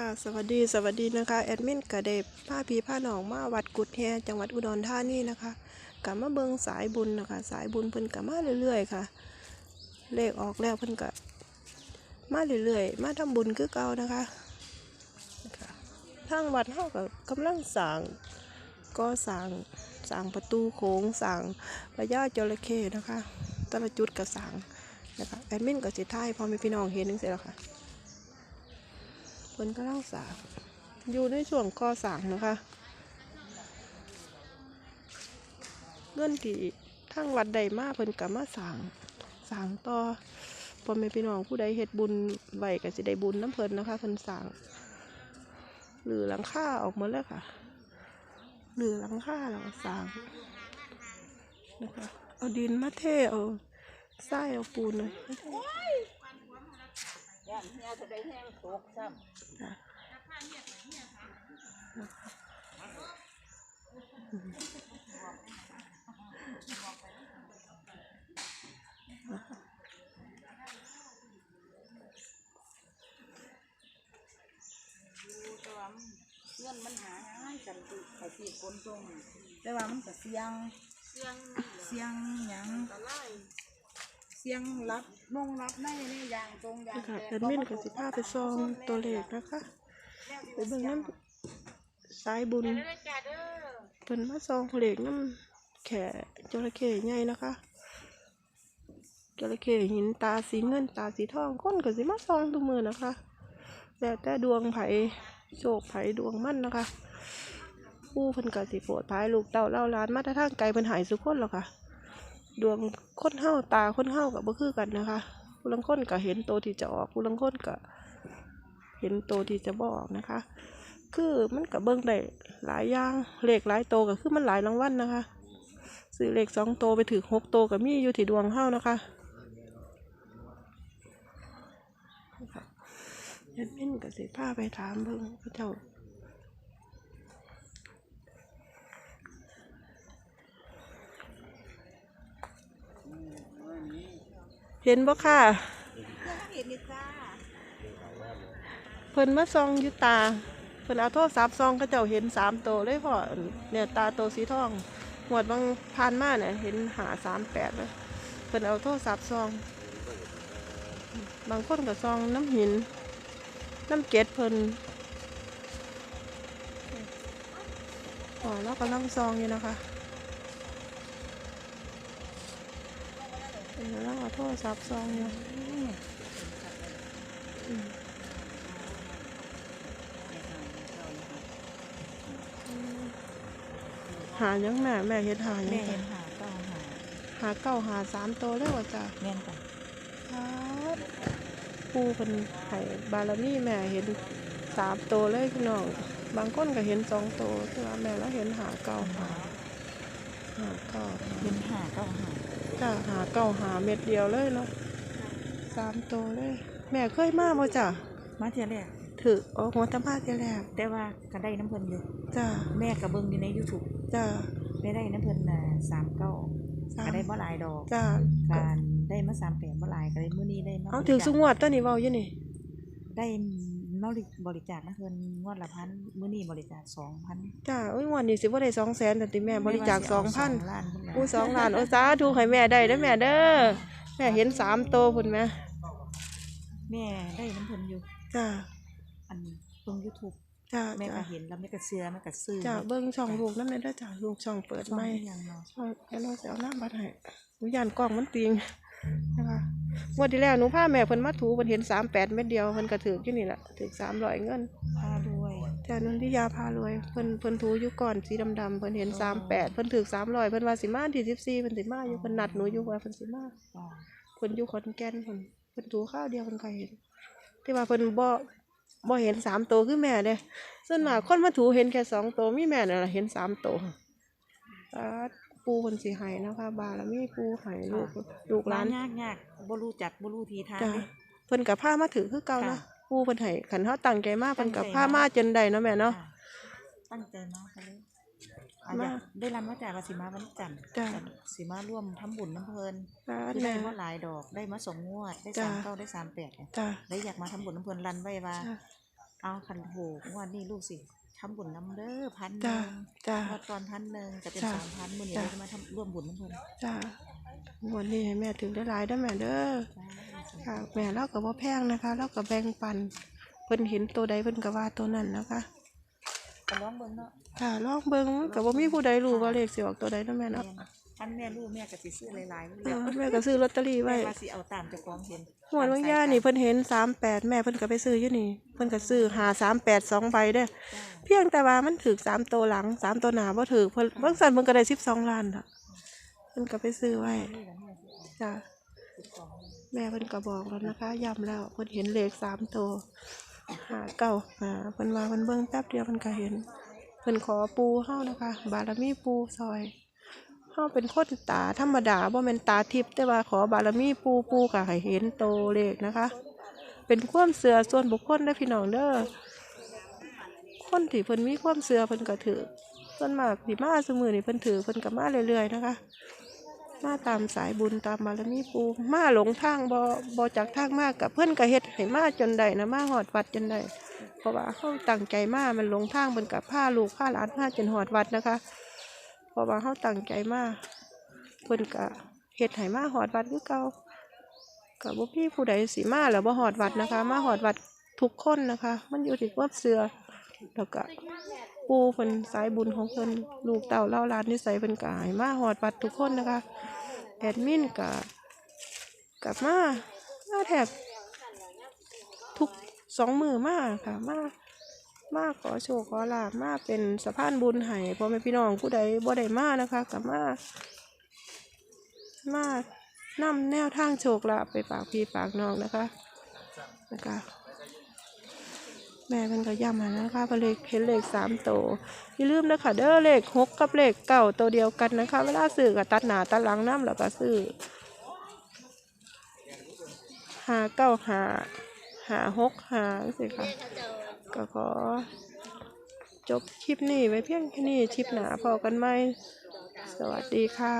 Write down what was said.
ค่ะสวัสดีสวัสดีนะคะแอดมินกระเดบผ้าพีผ้าหนองมาวัดกุดแฮจังหวัดอุดรธานีนะคะกลับมาเบิงสายบุญนะคะ สายบุญเพิ่นกลับมาเรื่อยๆค่ะ เลขออกแล้วเพิ่นก็มาเรื่อยๆ มาทำบุญคือเก่านะคะนะคะทางวัดเฮาก็กำลังสร้างก็สร้างสร้างประตูโค้งสร้างพระยาจระเข้นะคะแต่ละจุดก็สร้างนะคะแอดมินก็สิท้ายพอมีพี่น้องเห็นนึงเสร็จแล้วค่ะ เพิ่นกำลังสางอยู่ในช่วงก่อสร้างนะคะ เงินที่ทางวัดใดมาเพิ่นก็มาสร้างสร้างต่อพ่อแม่พี่น้องผู้ใดเฮ็ดบุญไหว้ก็สิได้บุญน้ำเพิ่นนะคะเพิ่นสร้าง หรือหลังคาออกมาแล้วค่ะ หรือหลังคาแล้วก็สร้างนะคะเอาดินมาเทเอาทรายเอาปูนเลย ย่านเฮียจะได้แห้งตกซ้ำดูแต่ว่ามันเงินมันหาง่ายกันติไอ้ที่คนตรงแต่ว่ามันก็เสียงเสียงเสียงหยังตะไลเสียงรับมงรับในนี่อย่างตรงอย่างนะคะแตแอดมินกับสิพาไปซองตัวเลขนะคะไปเบิ่งน้ำสายบุญเพิ่นมาซองเลขน้ำแขจระเข้ใหญ่นะคะจระเข้หินตาสีเงินตาสีทองคนก็สิมาซองทุกมือนะคะแล้วแต่ดวงไผโชคไผดวงมั่นนะคะผู้เพิ่นก็สิโปรดภายลูกเต้าเล่าล้านมาแต่ทางไกลเพิ่นหายสุขคนหรอกค่ะ ดวงคนเฮาตาคนเฮากับบ่คือกันนะคะผู้ลังคนก็เห็นโตวที่จะออกผู้ลังคนก็เห็นโตวที่จะบออกนะคะ คือมันก็เบิ่งได้หลายอย่างเลขหลายโตก็คือมันหลายรางวัลนะคะซื้อเลขสองโตไปถึงหกโตวก็มีอยู่ที่ดวงเฮานะคะแอดมินก็สิพาไปถามเบิ่งพระเจ้า เห็นบ่ค่ะ เห็นนี่จ้าเพิ่นมาซองอยู่ตา เพิ่นเอาโทรศัพท์ซองเขาเจ้าเห็นสามโตวเลยพ่อเนี่ยตาโตสีทองหวดบางพานมาเนี่ยเห็นหาสามแปดเลยเพิ่นเอาโทรศัพท์ซอง บางคนก็ซองน้ำหิน น้ำเกล็ดเพิ่นอ๋อแล้วก็ลังซองอยู่นะคะ เพิ่นกำลังเอาโทรศัพท์ซองอยู่หายังแม่แม่เฮ็ดหายังแม่จ้ะเห็นหาเก้าหาหาเก้าหาสามตัวเลยว่าจ้ะแม่นจ้ะครับปูเป็นไห้บารมีแม่เห็นสามตัวเลยพี่น้องบางคนก็เห็นสองตัวแต่ว่าแม่แล้วเห็นหาเก้าหาหาเก้าหาเห็นหาเก้าหา จ้ะหาเก้าหาเม็ดเดียวเลยเนาะสามตัวเลย แม่เคยมาบ่จ้ะมาเที่ยแรกถือออกหัวตะพาเทียแรกแต่ว่าก็ได้น้ำเพิ่นอยู่จ้ะแม่ก็เบิ่งอยู่ใน YouTube จ้ะได้ได้น้ำเพิ่นน่ะสามเก้าสาก็มได้บ่หลายดอกจ้ะการได้มาสามแปดบ่หลายก็ได้มื้อนี้ได้มาเอาถือสุงวดตัวนี้เว้าอยู่นี่ได้ มาบริจาคนะเพิ่นงวดละพันมื้อนี้บริจาคสองพันจ้าโอ้ยงวันนี้สิบ่ได้สองแสนแต่ติแม่บริจาคสองพันล้านพุ่นล่ะอู้สองล้านโอ้สาธุให้แม่ได้เด้อแม่เด้อแม่เห็นสามโตพุ่นไหมแม่ได้น้ำเพิ่นอยู่ จ้าอันเบิ่ง YouTube จ้าแม่จ้าก็เห็นแล้วแม่ก็เชื่อแม่ก็ซื้อจ้าเบิ่งช่องลูกนั่นเลยเด้อจ้าลูกช่องเปิดช่องไม่อีหยังเนาะ ช่องแค่น้อยสิเอาน้ำบัดให้หนูย่านกล้องมันติงนะคะ งวันที่แล้วหนูพาแม่เพิ่นมาถูเพิ่นเห็นสามแปดเม็ดเดียวเพิ่นก็ถืออยู่นี่แหละถือสามร้อยเงินพาด้วยจ้านนทิยาพารวยเพิ่นเพิ่นถูอยู่ก่อนสีดำๆเพิ่นเห็นสามแปดเพิ่นถือสามร้อยเพิ่นว่าสิมาที่สิบสี่เพิ่นสิมาอยู่เพิ่นนัดหนูอยู่ว่าเพิ่นสิมาอ๋อเพิ่นอยู่ขอนแก่นเพิ่นเพิ่นถูข้าวเดียวเพิ่นก็เห็นแต่ว่าเพิ่นบ่บ่เห็นสามตัวคือแม่เด้ส่วนมากคนมาถูเห็นแค่สองตัวมีแม่น่ะล่ะเห็นสามตัวอ่า ปูเพิ่นสิให้นะคะบารมีปูให้ลูกลูกหลานยากยากบ่รู้จักบ่รู้ทีทางจ้ะเด้เพิ่นก็พามาถือคือเก่าค่ะนะปูเพิ่นให้คันเฮาตั้งใจมาเพิ่นก็ตั้งใจพามามาจนได้เนาะแม่เนาะค่ะตั้งใจมากเลยอะมาอยากได้รับมาจากว่าสิมาวันจันทร์จ้ะสิมาร่วมทำบุญน้ำเพิ่นสาคือธุได้แม่มาหลายดอกได้มาสองงวด ได้จ้ะสามเก้าได้สามแปดเนี่ยจ้ะได้อยากมาทำบุญน้ำเพิ่นรันไว้ว่าจ้ะเอาคันโหกงวันนี้ลูกสิทำบุญน้ำเด้อพันหจ้านึ่งจ้างวดก่อนพันหนึ่งจะเป็นจ้ะสามพันมื้อนี้จ้ะ เราจะมาทำร่วมบุญน้ำเพิ่นจ้าวันนี้ให้แม่ถึงได้หลายได้อแม่เด้อค่ะแม่เราก็บ่แพงนะคะเราก็แบ่งปันเพิ่นเห็นตัวใดเพิ่นก็ว่าตัวนั้นนะคะก็ร้องเบิ่งเนาะค่ะลองเบิ่งก็บ่มีผู้ใดรู้ว่าเลขสิออกตัวใดเนาะแม่แม่เนาะ นอันแม่ลูกแม่ก็สิซื้อหลายๆเอแล้วอแม่ก็ซื้อลอตเตอรี่แม่ไว้ว่าสิเอาตามเจ้าของเห็นหัวดบางย่านี่เพิ่นเห็น38แม่เพิ่นก็ไปซื้ออยู่นี่ เพิ่นก็ซื้อ5 38 2ใบเด้อจ้าเพียงแต่ว่ามันถูก3ตัวหลัง3ตัวหน้าบ่ถูกเพิ่นบางซั่นเพิ่นก็ได้12ล้านล่ะเพิ่นก็ไปซื้อไว้นี่แหละแม่สิเอาจ้ะสิบสองแม่เพิ่นก็บอกแล้วนะคะย้ำแล้วเพิ่นเห็นเลขสามตัวหาเก้าหาเพิ่นว่าเพิ่นเบิ่งแป๊บเดียวเพิ่นก็เห็น เพิ่นขอปูเฮานะคะ บารมีปูซอย เฮาเป็นคนตาธรรมดาบ่แม่นตาทิพย์แต่ว่าขอบารมีปูปูก็ให้เห็นโตเลขนะคะ เป็นความเชื่อส่วนบุคคลเด้อพี่น้องเด้อคนที่เพิ่นมีความเชื่อเพิ่นก็ถือส่วนมากสิมาซุมื้อนี่เพิ่นถือเพิ่นก็มาเรื่อยๆนะคะมาตามสายบุญตามบารมีปูมาหลงทางบ่บ่จากทางมากกับเพื่อนก็เฮ็ดให้มาจนได้นะมาหอดวัดจนได้เพราะว่าเขาตั้งใจมามันหลงทางเพิ่นกับผ้าลูกผ้าหลานมาจนหอดวัดนะคะ เพราะว่าเขาตั้งใจมาเพิ่นก็เฮ็ดให้มาหอดวัดคือเก่ากับบ่พี่ผู้ใดสิมาแล้วบ่หอดวัดนะคะ มาหอดวัดทุกคนนะคะ มันอยู่ที่ควาเชื่อแล้วก็ปูเพิ่นสายบุญของเพิ่นลูกเต่าเล่าลานนิสัยเพิ่นก็ให้มาหอดวัดทุกคนนะคะแอดมินกับกับมามาแทบทุกสองมือมาค่ะมา มาขอโชคขอลาบมาเป็นสะพานบุญให้พ่อแม่พี่น้องผู้ใดบ่ได้มานะคะกับมามานำแนวทางโชคลาภไปฝากพี่ฝากน้องนะคะนะคะแม่เพิ่นก็ย้ำนะคะว่าเลขเห็นเลขสามโตวอย่าลืมนะคะเด้อเลขหกกับเลขเก้าตัวเดียวกันนะคะ เวลาซื้อก็ตัดหนาตัดหลังน้ำแล้วก็ซื้อหาเก้าหาหาหกหาสิค่ะ ก็ขอ จบคลิปนี้ไว้เพียงแค่นี้คลิปหนาพอกันไหม สวัสดีค่ะ